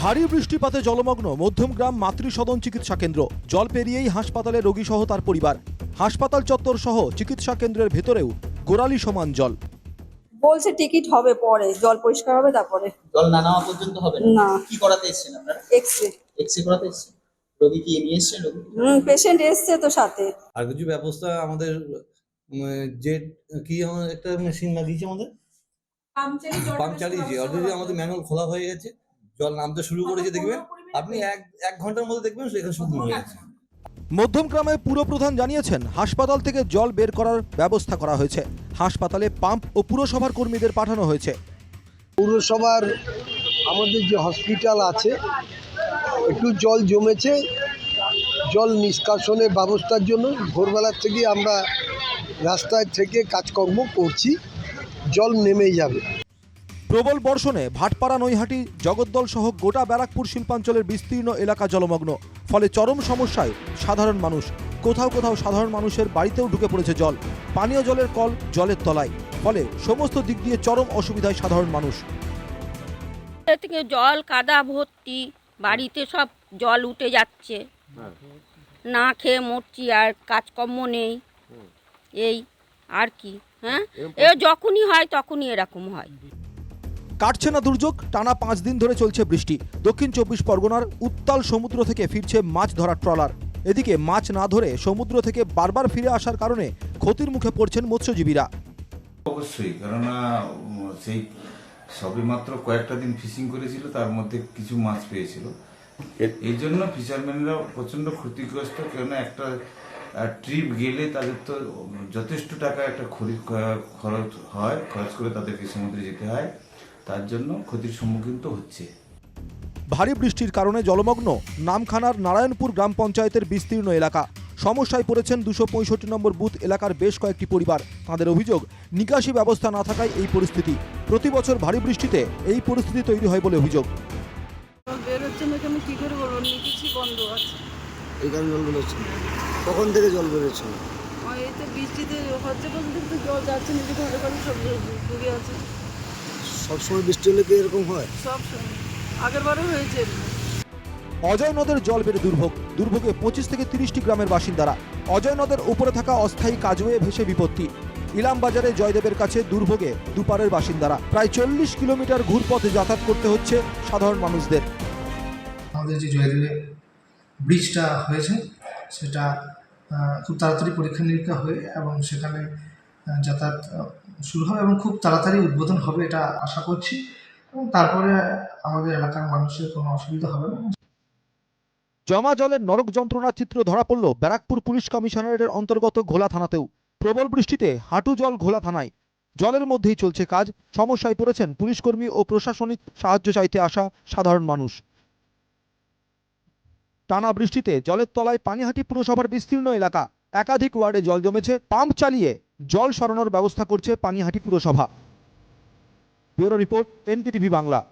ভারী বৃষ্টিপাতে জলমগ্ন মধ্যমগ্রাম মাতৃসদন চিকিৎসা কেন্দ্র। জল পেরিয়েই হাসপাতালে রোগী সহ তার পরিবার। হাসপাতাল চত্বর সহ চিকিৎসা কেন্দ্রের ভেতরেও গোড়ালি সমান জল। বলছে টিকিট হবে পরে জল পরিষ্কার হবে তারপরে। জল না নেওয়া পর্যন্ত হবে না। কি করাতে এসেছেন আপনারা? এক্স রে এক্স রে করাতে এসেছেন? রোগী কি নিয়ে এসেছেন রোগী হুম পেশেন্ট এসেছে তো সাথে। আর কিছু ব্যবস্থা আমাদের যে কি একটা মেশিন লাগিয়েছে আমাদের? পাম্প চালিয়েছে অলরেডি আমাদের ম্যানুয়াল খোলা হয়ে গেছে। জল নামতে শুরু করেছে দেখবেন? আপনি এক এক ঘণ্টার মধ্যে দেখবেন সেখানে শুকনো হয়ে গেছে মধ্যমগ্রামের পুরপ্রধান জানিয়েছেন হাসপাতাল থেকে জল বের করার ব্যবস্থা করা হয়েছে। হাসপাতালে পাম্প ও পুরসভার কর্মীদের পাঠানো হয়েছে। পৌরসভার আমাদের যে হসপিটাল আছে একটু জল জমেছে জল নিষ্কাশনের ব্যবস্থার জন্য ভোরবেলার থেকে আমরা রাস্তায় থেকে কাজকর্ম করছি জল নেমেই যাবে। প্রবল বর্ষণে ভাটপাড়া নৈহাটি জগদ্দল সহ গোটা ব্যারাকপুর শিল্পাঞ্চলের বিস্তীর্ণ এলাকা জলমগ্ন। ফলে চরম সমস্যায় সাধারণ মানুষ কোথাও কোথাও সাধারণ মানুষের বাড়িতেও ঢুকে পড়েছে জল। পানীয় জলের কল জলের তলায়। ফলে সমস্ত দিক দিয়ে চরম অসুবিধায় সাধারণ মানুষ। থেকে জল কাদা ভর্তি বাড়িতে সব জল উঠে যাচ্ছে। না খেয়ে মরছি আর কাজকর্ম নেই। এই আর কি হ্যাঁ? এ যখনই হয় তখনই এরকম হয়। কাটছে না দুর্যোগ, টানা পাঁচ দিন ধরে চলছে বৃষ্টি। দক্ষিণ চব্বিশ পরগনার উত্তাল সমুদ্র থেকে ফিরছে মাছ ধরার ট্রলার। এদিকে মাছ না ধরে সমুদ্র থেকে বারবার ফিরে আসার কারণে ক্ষতির মুখে পড়ছেন মৎস্যজীবীরা। অবশ্যই, কেননা সেই সবে মাত্র কয়েকটা দিন ফিশিং করেছিল, তার মধ্যে কিছু মাছ পেয়েছিল। এই জন্য ফিশারম্যানরা প্রচণ্ড ক্ষতিগ্রস্ত, কেননা একটা ট্রিপ গেলে তাদের তো যথেষ্ট টাকা একটা খরচ হয়, খরচ করে তাদেরকে সমুদ্রে যেতে হয়। তার জন্য ক্ষতির সম্মুখীন তো হচ্ছে। ভারী বৃষ্টির কারণে জলমগ্ন নামখানার নারায়ণপুর গ্রাম পঞ্চায়েতের বিস্তীর্ণ এলাকা। সমস্যায় পড়েছেন দুশো পঁয়ষট্টি নম্বর বুথ এলাকার বেশ কয়েকটি পরিবার। তাদের অভিযোগ নিকাশি ব্যবস্থা না থাকায় এই পরিস্থিতি। প্রতি বছর ভারী বৃষ্টিতে এই পরিস্থিতি তৈরি হয় বলে অভিযোগ। বেরোচ্ছে না আমি কি করে বলব? নিকিছি বন্ধ আছে। এখানে জল বেরোচ্ছে কখন থেকে জল বেরোচ্ছে এই তো বৃষ্টিতে হচ্ছে বলতে জল যাচ্ছে নিজে ঘরে ঘরে সব ডুবে আছে। সবসময় বৃষ্টি হলে কি এরকম হয়? সব সময় আগের বারও হয়েছে অজয় নদের জল বেড়ে দুর্ভোগ। দুর্ভোগে পঁচিশ থেকে তিরিশটি গ্রামের বাসিন্দারা। অজয় নদের উপরে থাকা অস্থায়ী কাজওয়ে ভেসে বিপত্তি। ইলাম বাজারে জয়দেবের কাছে দুর্ভোগে দুপারের বাসিন্দারা। প্রায় চল্লিশ কিলোমিটার ঘুরপথে যাতায়াত করতে হচ্ছে সাধারণ মানুষদের। আমাদের যে জয়দেবে ব্রিজটা হয়েছে সেটা খুব তাড়াতাড়ি পরীক্ষা নিরীক্ষা হয়ে এবং সেখানে যাতায়াত শুরু হবে এবং খুব তাড়াতাড়ি উদ্বোধন হবে এটা আশা করছি। এবং তারপরে আমাদের এলাকার মানুষের কোনো অসুবিধা হবে না। জমা জলের নরক যন্ত্রণার চিত্র ধরা পড়ল ব্যারাকপুর পুলিশ কমিশনারেটের অন্তর্গত ঘোলা থানাতেও। প্রবল বৃষ্টিতে হাঁটু জল ঘোলা থানায়। জলের মধ্যেই চলছে কাজ। সমস্যায় পড়েছেন পুলিশকর্মী ও প্রশাসনিক সাহায্য চাইতে আসা সাধারণ মানুষ। টানা বৃষ্টিতে জলের তলায় পানিহাটি পুরসভার বিস্তীর্ণ এলাকা। একাধিক ওয়ার্ডে জল জমেছে, পাম্প চালিয়ে জল সরানোর ব্যবস্থা করছে পানিহাটি পুরসভা। Bureau report NTTV Bangla.